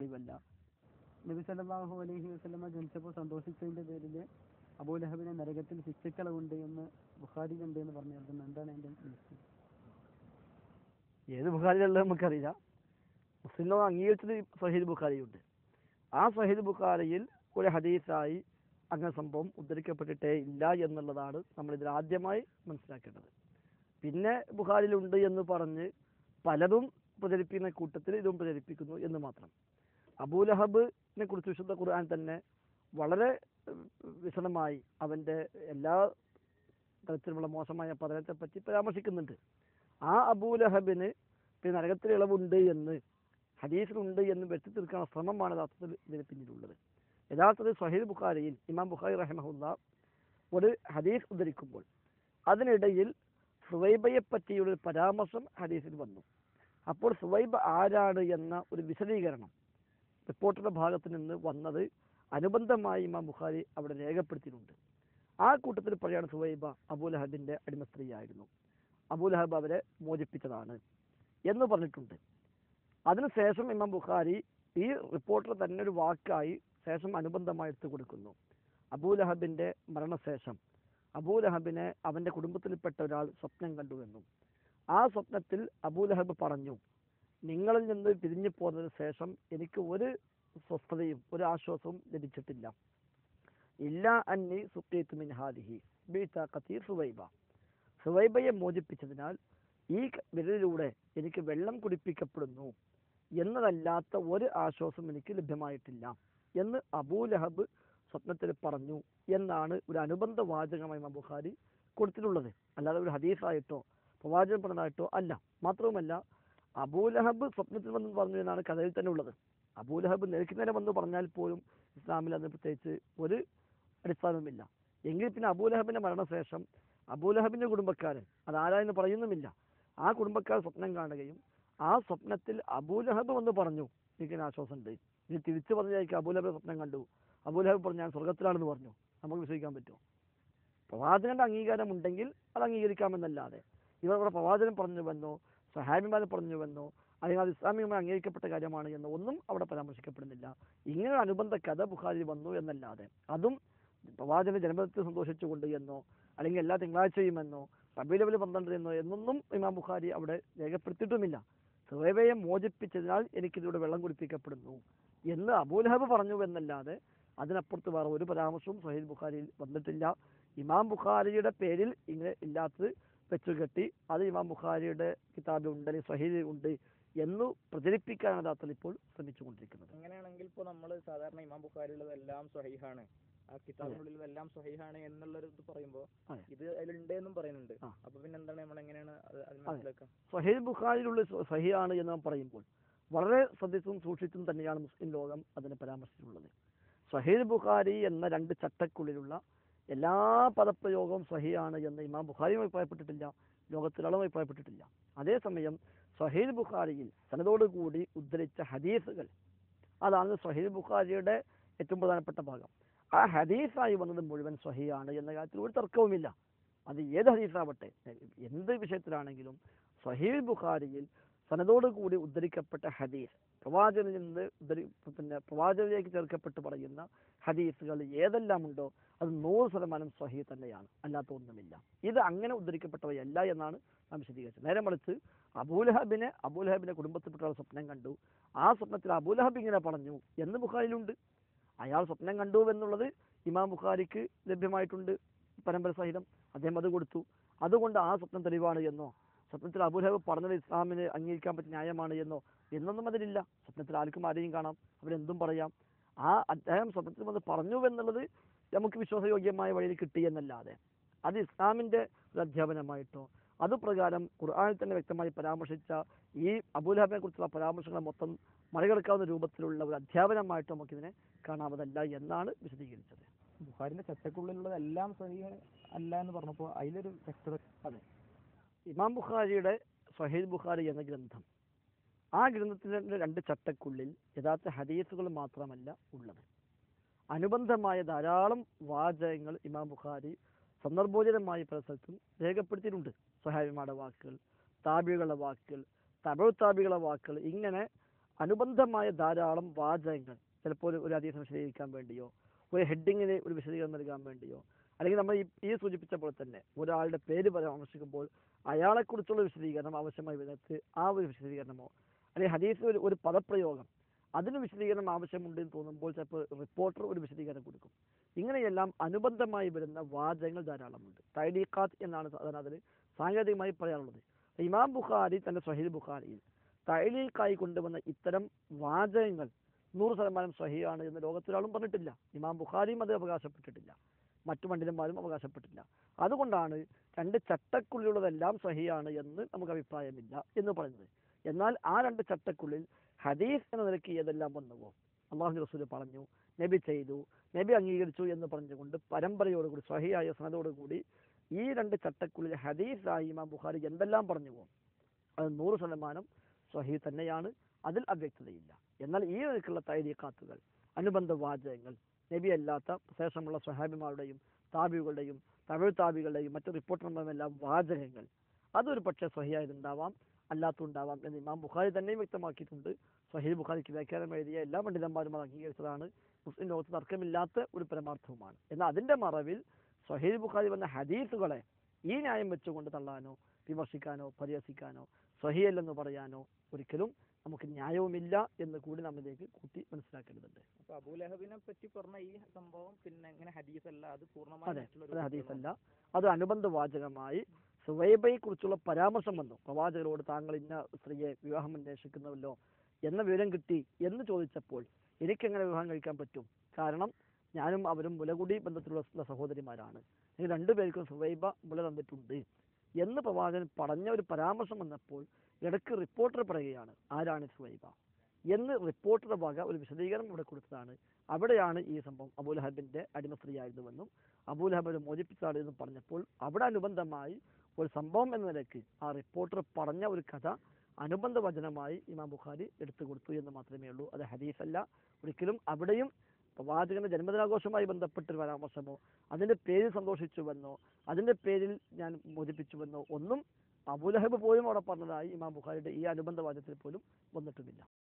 തെളിവല്ല നബി സല്ലല്ലാഹു അലൈഹി വസല്ലമ ജനിച്ചപ്പോൾ സന്തോഷിച്ചതിന്റെ പേരിൽ അബൂലഹബിനെ നരകത്തിൽ ശിക്ഷിക്കളവുണ്ട് എന്ന് ബുഖാരി ഉണ്ട് എന്ന് പറഞ്ഞു നൽകുന്നു എന്താണ് ലിസ്റ്റ്? ഏത് ഉള്ളത് നമുക്കറിയില്ല. മുസ്ലിം അംഗീകരിച്ചത് സഹീദ് ബുഖാരിയുണ്ട്. ആ സഹീദ് ബുഖാരിയിൽ ഒരു ഹദീസായി അങ്ങനെ സംഭവം ഉദ്ധരിക്കപ്പെട്ടിട്ടേ ഇല്ല എന്നുള്ളതാണ് നമ്മൾ ഇതിൽ ആദ്യമായി മനസ്സിലാക്കേണ്ടത്. പിന്നെ ബുഖാരിയിലുണ്ട് എന്ന് പറഞ്ഞ് പലതും പ്രചരിപ്പിക്കുന്ന കൂട്ടത്തിൽ ഇതും പ്രചരിപ്പിക്കുന്നു എന്ന് മാത്രം. അബൂലഹബിനെ കുറിച്ച് വിശുദ്ധ ഖുർആൻ തന്നെ വളരെ വിശദമായി അവന്റെ എല്ലാ തരത്തിലുള്ള മോശമായ പതനത്തെ പറ്റി പരാമർശിക്കുന്നുണ്ട്. ആ അബൂലഹബിന് പിന്നെ നരകത്തിൽ ഇളവുണ്ട് എന്ന് ഹദീസിലുണ്ട് എന്ന് വെച്ചു തീർക്കാനുള്ള ശ്രമമാണ് യഥാർത്ഥത്തിൽ ഇതിന് പിന്നിലുള്ളത്. യഥാർത്ഥത്തിൽ സഹീദ് ബുഖാരിയിൽ ഇമാം ബുഖാരി റഹ്മഹുല്ല ഒരു ഹദീസ് ഉദ്ധരിക്കുമ്പോൾ അതിനിടയിൽ സുവൈബയെ പറ്റിയുള്ള പരാമർശം ഹദീസിൽ വന്നു. അപ്പോൾ സുവൈബ ആരാണ് എന്ന ഒരു വിശദീകരണം റിപ്പോർട്ടറുടെ ഭാഗത്ത് നിന്ന് വന്നത് അനുബന്ധമായി ഇമാം ബുഖാരി അവിടെ രേഖപ്പെടുത്തിയിട്ടുണ്ട്. ആ കൂട്ടത്തിൽ പറയാണ് സുവൈബ അബൂലഹബിന്റെ അടിമ സ്ത്രീയായിരുന്നു അബൂലഹബ് അവരെ മോചിപ്പിച്ചതാണ് എന്ന് പറഞ്ഞിട്ടുണ്ട്. അതിനുശേഷം ഇമാം ബുഖാരി ഈ റിപ്പോർട്ടർ തന്നെ ഒരു വാക്കായി ശേഷം അനുബന്ധമായി എടുത്തു കൊടുക്കുന്നു. അബൂലഹബിന്റെ മരണശേഷം. അബൂലഹബിനെ അവന്റെ കുടുംബത്തിൽപ്പെട്ട ഒരാൾ സ്വപ്നം കണ്ടുവെന്നും ആ സ്വപ്നത്തിൽ അബൂലഹബ് പറഞ്ഞു നിങ്ങളിൽ നിന്ന് പിരിഞ്ഞു പോന്നതിന് ശേഷം എനിക്ക് ഒരു സ്വസ്ഥതയും ഒരു ആശ്വാസവും ലഭിച്ചിട്ടില്ല. ഇല്ല അന്നി സുഖീത്ത് മിൻ ഹാദിഹി ബീതാഖത്തി സുവൈബ. സുവൈബയെ മോചിപ്പിച്ചതിനാൽ ഈ വിരലിലൂടെ എനിക്ക് വെള്ളം കുടിപ്പിക്കപ്പെടുന്നു എന്നതല്ലാത്ത ഒരു ആശ്വാസം എനിക്ക് ലഭ്യമായിട്ടില്ല എന്ന് അബൂ ലഹബ് സ്വപ്നത്തിൽ പറഞ്ഞു എന്നാണ് ഒരു അനുബന്ധ വാചകമായി ബുഖാരി കൊടുത്തിട്ടുള്ളത്. അല്ലാതെ ഒരു ഹദീസായിട്ടോ പ്രവാചകൻ പറഞ്ഞതായിട്ടോ അല്ല. മാത്രവുമല്ല അബൂലഹബ് സ്വപ്നത്തിൽ വന്ന് പറഞ്ഞു എന്നാണ് കഥയിൽ തന്നെ ഉള്ളത്. അബൂലഹബ് നേർക്ക് നേരെ വന്ന് പറഞ്ഞാൽ പോലും ഇസ്ലാമിൽ അതിന് പ്രത്യേകിച്ച് ഒരു അടിസ്ഥാനവുമില്ല. എങ്കിൽ പിന്നെ അബൂലഹബിന്റെ മരണശേഷം അബൂലഹബിന്റെ കുടുംബക്കാരൻ അതാരായെന്ന് പറയുന്നുമില്ല. ആ കുടുംബക്കാർ സ്വപ്നം കാണുകയും ആ സ്വപ്നത്തിൽ അബൂലഹബ് വന്ന് പറഞ്ഞു എനിക്ക് ആശ്വാസമുണ്ട്. ഇനി തിരിച്ചു പറഞ്ഞായിരിക്കും അബൂലഹബ് സ്വപ്നം കണ്ടു. അബൂലഹബ് പറഞ്ഞു ഞാൻ സ്വർഗത്തിലാണെന്ന് പറഞ്ഞു. നമുക്ക് വിശ്വസിക്കാൻ പറ്റുമോ? പ്രവാചകന്റെ അംഗീകാരം ഉണ്ടെങ്കിൽ അത് അംഗീകരിക്കാമെന്നല്ലാതെ. ഇവർ ഇവിടെ പറഞ്ഞു പറഞ്ഞുവെന്നോ സഹാബിമാർ പറഞ്ഞുവെന്നോ അല്ലെങ്കിൽ അത് ഇസ്ലാമികമായി അംഗീകരിക്കപ്പെട്ട കാര്യമാണ് എന്നോ ഒന്നും അവിടെ പരാമർശിക്കപ്പെടുന്നില്ല. ഇങ്ങനെ അനുബന്ധ കഥ ബുഖാരി വന്നു എന്നല്ലാതെ. അതും പ്രവാചകന്റെ ജന്മദിനത്തിൽ സന്തോഷിച്ചുകൊണ്ട് എന്നോ അല്ലെങ്കിൽ എല്ലാ തിങ്കളാഴ്ചയും എന്നോ റബീലവൽ പന്ത്രണ്ട് എന്നോ എന്നൊന്നും ഇമാം ബുഖാരി അവിടെ രേഖപ്പെടുത്തിയിട്ടുമില്ല. സുഹൈബയെ മോചിപ്പിച്ചതിനാൽ എനിക്കിതിലൂടെ വെള്ളം കുടിപ്പിക്കപ്പെടുന്നു എന്ന് അബൂലഹബ് പറഞ്ഞു എന്നല്ലാതെ അതിനപ്പുറത്ത് വേറെ ഒരു പരാമർശവും സഹീദ് ബുഖാരിയിൽ വന്നിട്ടില്ല. ഇമാം ബുഖാരിയുടെ പേരിൽ ഇങ്ങനെ ഇല്ലാത്തത് വെച്ചുകെട്ടി അത് ഇമാം ബുഖാരിയുടെ കിതാബിൽ ഉണ്ട് അല്ലെങ്കിൽ സഹീദിൽ ഉണ്ട് എന്ന് പ്രചരിപ്പിക്കാനാണ് ദാത്തൽ ഇപ്പോൾ ശ്രമിച്ചുകൊണ്ടിരിക്കുന്നത്. അങ്ങനെയാണെങ്കിൽ ഇപ്പോൾ നമ്മൾ സാധാരണ ഇമാം ബുഖാരിയുള്ളതെല്ലാം സഹീഹാണ്. ആ കിതാബിനുള്ളിലതെല്ലാം സഹീഹാണ് എന്നുള്ളൊരു ഇത് പറയുമ്പോൾ. ഇത് അതിലുണ്ട് എന്നും പറയുന്നുണ്ട്. അപ്പൊ പിന്നെ എന്താണ് നമ്മൾ എങ്ങനെയാണ് മനസ്സിലാക്കുക? സഹീദ് ബുഖാരിയിലുള്ള സഹിയാണ് എന്ന് നാം പറയുമ്പോൾ വളരെ ശ്രദ്ധിച്ചും സൂക്ഷിച്ചും തന്നെയാണ് മുസ്ലിം ലോകം അതിനെ പരാമർശിച്ചിട്ടുള്ളത്. സഹീദ് ബുഖാരി എന്ന രണ്ട് ചട്ടക്കുള്ളിലുള്ള എല്ലാ പദപ്രയോഗവും സഹിയാണ് എന്ന് ഇമാം ബുഖാരിയും അഭിപ്രായപ്പെട്ടിട്ടില്ല ലോകത്തിലളവും അഭിപ്രായപ്പെട്ടിട്ടില്ല. അതേസമയം സഹീൽ ബുഖാരിയിൽ തനതോടുകൂടി ഉദ്ധരിച്ച ഹദീസുകൾ അതാണ് സഹീൽ ബുഖാരിയുടെ ഏറ്റവും പ്രധാനപ്പെട്ട ഭാഗം. ആ ഹദീസായി വന്നത് മുഴുവൻ സഹിയാണ് എന്ന കാര്യത്തിൽ ഒരു തർക്കവുമില്ല. അത് ഏത് ഹദീസാവട്ടെ എന്ത് വിഷയത്തിലാണെങ്കിലും സഹീൽ ബുഖാരിയിൽ സനതോടുകൂടി ഉദ്ധരിക്കപ്പെട്ട ഹദീസ് പ്രവാചകനിൽ നിന്ന് പിന്നെ പ്രവാചകനിലേക്ക് ചേർക്കപ്പെട്ട് പറയുന്ന ഹദീസുകൾ ഏതെല്ലാം ഉണ്ടോ അത് നൂറ് ശതമാനം സ്വഹീ തന്നെയാണ്. അല്ലാത്ത ഒന്നുമില്ല. ഇത് അങ്ങനെ ഉദ്ധരിക്കപ്പെട്ടവയല്ല എന്നാണ് നാം വിശദീകരിച്ചത്. നേരെ മറിച്ച് അബൂലഹബിനെ അബൂലഹബിന്റെ കുടുംബത്തിൽപ്പെട്ട ആൾ സ്വപ്നം കണ്ടു. ആ സ്വപ്നത്തിൽ അബൂലഹബ് ഇങ്ങനെ പറഞ്ഞു. എന്ന് ബുഖാരിയിലുണ്ട്. അയാൾ സ്വപ്നം കണ്ടു എന്നുള്ളത് ഇമാം ബുഖാരിക്ക് ലഭ്യമായിട്ടുണ്ട് പരമ്പര സഹിതം. അദ്ദേഹം അത് കൊടുത്തു. അതുകൊണ്ട് ആ സ്വപ്നം തെളിവാണ് എന്നോ സ്വപ്നത്തിൽ അബുലഹബ് പറഞ്ഞത് ഇസ്ലാമിന് അംഗീകരിക്കാൻ പറ്റിയ ന്യായമാണ് എന്നോ എന്നൊന്നും അതിലില്ല. സ്വപ്നത്തിൽ ആർക്കും ആരെയും കാണാം. അവരെന്തും പറയാം. ആ അദ്ദേഹം സ്വപ്നത്തിൽ വന്ന് പറഞ്ഞു എന്നുള്ളത് നമുക്ക് വിശ്വാസയോഗ്യമായ വഴിയിൽ കിട്ടി എന്നല്ലാതെ. അത് ഇസ്ലാമിന്റെ ഒരു അധ്യാപനമായിട്ടോ അതുപ്രകാരം ഖുർആാനിൽ തന്നെ വ്യക്തമായി പരാമർശിച്ച ഈ അബൂലഹബിനെ കുറിച്ചുള്ള പരാമർശങ്ങളെ മൊത്തം മറികടക്കാവുന്ന രൂപത്തിലുള്ള ഒരു അധ്യാപനമായിട്ട് നമുക്കിതിനെ കാണാവതല്ല എന്നാണ് വിശദീകരിച്ചത്. ബുഖാരിന്റെ ചട്ടക്കുള്ളിലുള്ളതെല്ലാം സ്വഹീഹ് അല്ല എന്ന് പറഞ്ഞപ്പോൾ അതിലൊരു വ്യക്തത ഇമാം ബുഖാരിയുടെ സഹീദ് ബുഖാരി എന്ന ഗ്രന്ഥം. ആ ഗ്രന്ഥത്തിന്റെ രണ്ട് ചട്ടക്കുള്ളിൽ യഥാർത്ഥ ഹദീസുകൾ മാത്രമല്ല ഉള്ളത്. അനുബന്ധമായ ധാരാളം വാചകങ്ങൾ ഇമാം ബുഖാരി സന്ദർഭോചിതമായി പല സ്ഥലത്തും രേഖപ്പെടുത്തിയിട്ടുണ്ട്. സഹാബിമാരുടെ വാക്കുകൾ താബികളുടെ വാക്കുകൾ തമിഴ് താബികളുടെ വാക്കുകൾ ഇങ്ങനെ അനുബന്ധമായ ധാരാളം വാചകങ്ങൾ ചിലപ്പോൾ ഒരു- അധികം വിശദീകരിക്കാൻ വേണ്ടിയോ ഒരു ഹെഡിങ്ങിന് ഒരു വിശദീകരണം നൽകാൻ വേണ്ടിയോ അല്ലെങ്കിൽ നമ്മൾ ഈ സൂചിപ്പിച്ച പോലെ തന്നെ ഒരാളുടെ പേര് പരാമർശിക്കുമ്പോൾ അയാളെക്കുറിച്ചുള്ള വിശദീകരണം ആവശ്യമായി വരുന്നത് ആ ഒരു വിശദീകരണമോ? അല്ലെങ്കിൽ ഹദീസ് ഒരു ഒരു പദപ്രയോഗം. അതിന് വിശദീകരണം ആവശ്യമുണ്ട് എന്ന് തോന്നുമ്പോൾ ചിലപ്പോൾ റിപ്പോർട്ടർ ഒരു വിശദീകരണം കൊടുക്കും. ഇങ്ങനെയെല്ലാം അനുബന്ധമായി വരുന്ന വാചകങ്ങൾ ധാരാളമുണ്ട്. തൈഡിഖാത്ത് എന്നാണ് സാധാരണ അതിൽ സാങ്കേതികമായി പറയാറുള്ളത് ഇമാം ബുഖാരി തന്റെ സ്വഹീൽ ബുഖാരിയിൽ തൈലീഖായി കൊണ്ടുവന്ന ഇത്തരം വാചകങ്ങൾ നൂറ് ശതമാനം സഹിയാണ് എന്ന് ലോകത്തൊരാളും പറഞ്ഞിട്ടില്ല. ഇമാം ബുഖാരിയും അത് അവകാശപ്പെട്ടിട്ടില്ല. മറ്റു പണ്ഡിതന്മാരും അവകാശപ്പെട്ടില്ല. അതുകൊണ്ടാണ് രണ്ട് ചട്ടക്കുള്ളിലുള്ളതെല്ലാം സഹിയാണ് എന്ന് നമുക്ക് അഭിപ്രായമില്ല എന്ന് പറയുന്നത്. എന്നാൽ ആ രണ്ട് ചട്ടക്കുള്ളിൽ ഹദീസ് എന്ന നിലയ്ക്ക് ഏതെല്ലാം വന്നുവോ? അള്ളാഹു റസൂൽ പറഞ്ഞു നബി ചെയ്തു നബി അംഗീകരിച്ചു എന്ന് പറഞ്ഞുകൊണ്ട് പരമ്പരയോടുകൂടി സഹിയായ സനതോടുകൂടി ഈ രണ്ട് ചട്ടക്കുള്ളിൽ ഹദീസായി ഇമാം ബുഖാരി എന്തെല്ലാം പറഞ്ഞുവോ? അത് നൂറ് ശതമാനം സ്വഹി തന്നെയാണ്. അതിൽ അവ്യക്തതയില്ല. എന്നാൽ ഈ നിലക്കുള്ള തൈരീക്കാത്തുകൾ അനുബന്ധ വാചകങ്ങൾ നബി അല്ലാത്ത ശേഷമുള്ള സ്വഹാബിമാരുടെയും താബികളുടെയും തമിഴ് താബികളുടെയും മറ്റു റിപ്പോർട്ടർമാരുമെല്ലാം വാചകങ്ങൾ. അതൊരു പക്ഷേ സ്വഹിയായതുണ്ടാവാം അല്ലാത്തുണ്ടാവാം എന്ന് ഇമാം ബുഖാരി തന്നെയും വ്യക്തമാക്കിയിട്ടുണ്ട്. സഹീൽ ബുഖാരിക്ക് വ്യാഖ്യാനം എഴുതിയ എല്ലാ പണ്ഡിതന്മാരും അത് അംഗീകരിച്ചതാണ്. മുസ്ലിം ലോകത്ത് തർക്കമില്ലാത്ത ഒരു പരമാർത്ഥവുമാണ്. എന്നാൽ അതിന്റെ മറവിൽ സഹീൽ ബുഖാരി വന്ന ഹദീസുകളെ ഈ ന്യായം വെച്ചുകൊണ്ട് തള്ളാനോ വിമർശിക്കാനോ പരിഹസിക്കാനോ സഹിയല്ലെന്ന് പറയാനോ ഒരിക്കലും നമുക്ക് ന്യായവുമില്ല എന്ന് കൂടി നമ്മിലേക്ക് കൂട്ടി മനസ്സിലാക്കേണ്ടതുണ്ട്. അപ്പൊ അബൂലഹബിനെ പറ്റി പറഞ്ഞ ഈ സംഭവം പിന്നെ ഇങ്ങനെ ഹദീസ് അല്ല അത് പൂർണമായി അതെ മറ്റുള്ള അത് ഹദീസല്ല. അത് അനുബന്ധ വാചകമായി സുവൈബയെ കുറിച്ചുള്ള പരാമർശം വന്നു. പ്രവാചകരോട് താങ്കൾ ഇന്ന സ്ത്രീയെ വിവാഹം അന്വേഷിക്കുന്നുവല്ലോ എന്ന വിവരം കിട്ടി എന്ന് ചോദിച്ചപ്പോൾ എനിക്കെങ്ങനെ വിവാഹം കഴിക്കാൻ പറ്റും? കാരണം ഞാനും അവരും മുലകുടി ബന്ധത്തിലുള്ള സഹോദരിമാരാണ്. രണ്ടുപേർക്കും സുവൈബ മുല തന്നിട്ടുണ്ട്. എന്ന് പ്രവാചകൻ പറഞ്ഞ ഒരു പരാമർശം വന്നപ്പോൾ ഇടയ്ക്ക് റിപ്പോർട്ടർ പറയുകയാണ് ആരാണ് സുവൈബ? എന്ന് റിപ്പോർട്ടറുടെ വക ഒരു വിശദീകരണം ഇവിടെ കൊടുത്തതാണ്. അവിടെയാണ് ഈ സംഭവം. അബൂലഹബിന്റെ അടിമ സ്ത്രീയായിരുന്നുവെന്നും മോചിപ്പിച്ചാണ് എന്നും പറഞ്ഞപ്പോൾ അവിടെ അനുബന്ധമായി ഒരു സംഭവം എന്ന നിലയ്ക്ക് ആ റിപ്പോർട്ടർ പറഞ്ഞ ഒരു കഥ അനുബന്ധ വചനമായി ഇമാം ബുഖാരി എടുത്തു കൊടുത്തു എന്ന് മാത്രമേ ഉള്ളൂ. അത് ഹദീസല്ല. ഒരിക്കലും അവിടെയും പ്രവാചകന്റെ ജന്മദിനാഘോഷവുമായി ബന്ധപ്പെട്ട ഒരു പരാമർശമോ അതിന്റെ പേരിൽ സന്തോഷിച്ചുവെന്നോ അതിന്റെ പേരിൽ ഞാൻ മോചിപ്പിച്ചുവെന്നോ ഒന്നും അബൂലഹബ് പോലും അവിടെ പറഞ്ഞതായി ഇമാം ബുഖാരിയുടെ ഈ അനുബന്ധ വാചകത്തിൽ പോലും വന്നിട്ടുമില്ല.